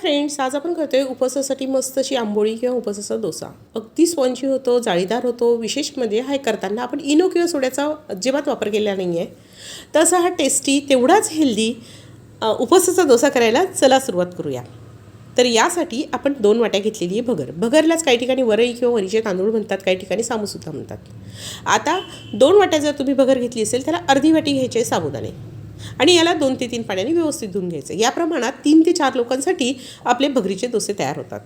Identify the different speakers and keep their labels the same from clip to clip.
Speaker 1: Friends आज आपण करतोय उपवासासाठी मस्त अशी आंबोळी किंवा उपवासाचा डोसा. अगदी स्पॉन्जी होतो जाळीदार होतो विशेष म्हणजे हा करताना आपण इनो किंवा सोड्याचा अजिबात वापर केलेला नाही आहे तसा हा टेस्टी तेवढाच हेल्दी उपवासाचा डोसा करायला चला सुरुवात करूया. तर यासाठी आपण दोन वाट्या घेतलेली आहे भगर. भगरलाच काही ठिकाणी वरई किंवा वरीचे तांदूळ म्हणतात काही ठिकाणी सामूसुद्धा म्हणतात. आता दोन वाट्या जर तुम्ही भगर घेतली असेल त्याला अर्धी वाटी घ्यायची आहे साबुदाणे. आणि याला दोन ते तीन पाण्याने व्यवस्थित धुवून घ्यायचं. या प्रमाणात तीन ते चार लोकांसाठी आपले भगरीचे डोसे तयार होतात.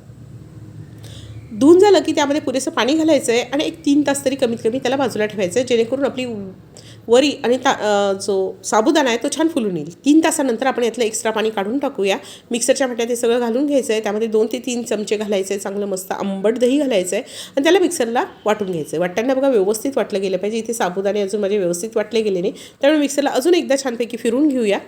Speaker 1: धुवून झालं की त्यामध्ये पुरेसं पाणी घालायचं आहे आणि एक तीन तास तरी कमीत कमी त्याला बाजूला ठेवायचं आहे जेणेकरून आपली वरी आणि ता जो साबुदाणा आहे तो छान फुलून येईल. तीन तासानंतर आपण यातलं एक्स्ट्रा पाणी काढून टाकूया. मिक्सरच्या म्हटल्या ते सगळं घालून घ्यायचं आहे त्यामध्ये दोन ते तीन चमचे घालायचे आहे चांगलं मस्त आंबट दही घालायचं आहे आणि त्याला मिक्सरला वाटून घ्यायचं आहे वाटताना बघा व्यवस्थित वाटलं गेलं पाहिजे. इथे साबुदाणे अजून माझे व्यवस्थित वाटले गेले नाही. त्यामुळे मिक्सरला अजून एकदा छानपैकी फिरून घेऊया.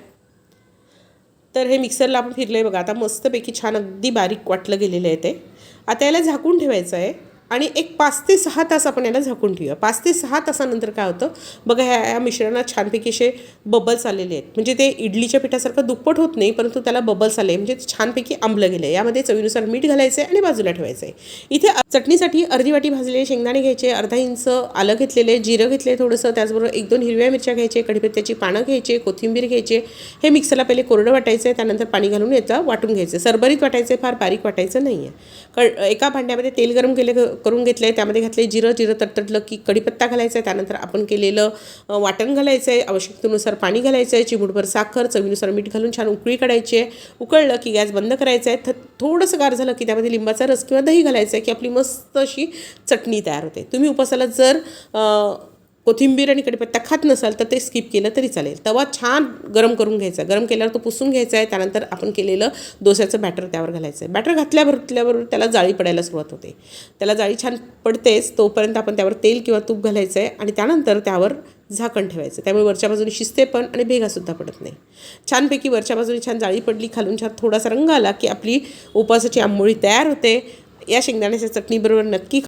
Speaker 1: तर हे मिक्सरला आपण फिरलं आहे बघा. आता मस्तपैकी छान अगदी बारीक वाटलं गेलेलं आहे ते. आता याला झाकून ठेवायचं आहे आणि एक पाच ते सहा तास आपण याला झाकून ठेवूया. पाच ते सहा तासानंतर काय होतं? बघा ह्या या मिश्रणात छानपैकी असे बबल्स आलेले आहेत. म्हणजे ते इडलीच्या पिठासारखं दुप्पट होत नाही परंतु त्याला बबल्स आले. म्हणजे छानपैकी आंबलं गेलं आहे यामध्ये चवीनुसार मीठ घालायचं आहे आणि बाजूला ठेवायचं आहे इथे चटणीसाठी अर्धी वाटी भाजलेले शेंगदाणे घ्यायचे अर्धा इंच आलं घेतलेले जिरं घेतले थोडंसं त्याचबरोबर एक दोन हिरव्या मिरच्या घ्यायचे कढीपत्त्याची पानं घ्यायचे कोथिंबीर घ्यायचे. हे मिक्सरला पहिले कोरडं वाटायचं आहे त्यानंतर पाणी घालून याचं वाटून घ्यायचं सरबरीत वाटायचं फार बारीक वाटायचं नाही आहे क एका भांड्यामध्ये तेल गरम केले करून घेतलं आहे त्यामध्ये घातले जिरं जिरं तडतडलं की कढीपत्ता घालायचा आहे त्यानंतर आपण केलेलं वाटण घालायचं आहे आवश्यकतेनुसार पाणी घालायचं आहे चिमूटभर साखर चवीनुसार मीठ घालून छान उकळी काढायची आहे उकळलं की गॅस बंद करायचा आहे थ थोडंसं गार झालं की त्यामध्ये लिंबाचा रस किंवा दही घालायचं आहे की आपली मस्त अशी चटणी तयार होते. तुम्ही उपासाला जर कोथिंबीर आणि कढीपत्ता खात नसाल तर ते स्किप केलं तरी चालेल. तवा छान गरम करून घ्यायचा. गरम केल्यावर तो पुसून घ्यायचा आहे. त्यानंतर आपण केलेलं डोस्याचं बॅटर त्यावर घालायचं आहे. बॅटर घातल्याबरोबर त्याला जाळी पडायला सुरुवात होते. त्याला जाळी छान पडतेच तोपर्यंत आपण त्यावर तेल किंवा तूप घालायचं आहे आणि त्यानंतर त्यावर झाकण ठेवायचं. त्यामुळे वरच्या बाजूने शिजते पण आणि भेगासुद्धा पडत नाही. छानपैकी वरच्या बाजूने छान जाळी पडली खालून छान थोडासा रंग आला की आपली उपवासाची आंबोळी तयार होते. या शेंगदाण्याच्या चटणीबरोबर नक्की